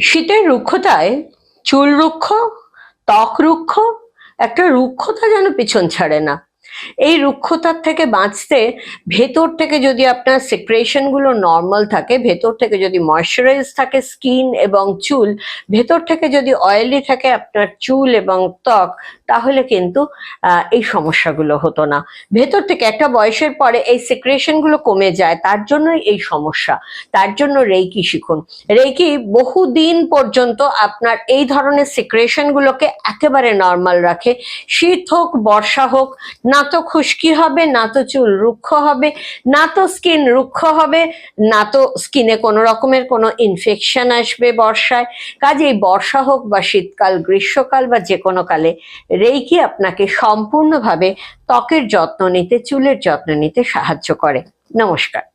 শীতের রুক্ষতায় চুল রুক্ষ ত্বক রুক্ষ একটা রুক্ষতা যেন পিছন ছাড়ে না। এই রুক্ষতার থেকে বাঁচতে ভেতর থেকে যদি আপনার সিক্রেশনগুলো নর্মাল থাকে, ভেতর থেকে যদি ময়শ্চারাইজ থাকে স্কিন এবং চুল, ভেতর থেকে যদি অয়েলি থাকে আপনার চুল এবং ত্বক, তাহলে কিন্তু এই সমস্যাগুলো হতো না। ভেতর থেকে একটা বয়সের পরে এই সিক্রেশনগুলো কমে যায়, তার জন্যই এই সমস্যা। তার জন্য রেইকি শিখুন। রেইকি বহুদিন পর্যন্ত আপনার এই ধরনের সিক্রেশন গুলোকে একেবারে নর্মাল রাখে। শীত হোক, বর্ষা হোক, না তো খুশকি হবে না তো চুল রুক্ষ হবে না তো স্কিন রুক্ষ হবে না তো স্কিনে কোনো রকমের কোনো ইনফেকশন আসবে বর্ষায়। কাজেই বর্ষা হোক বা শীতকাল, গ্রীষ্মকাল বা যে কোনো কালে, রেইকি আপনাকে সম্পূর্ণভাবে ত্বকের যত্ন নিতে, চুলের যত্ন নিতে সাহায্য করে। নমস্কার।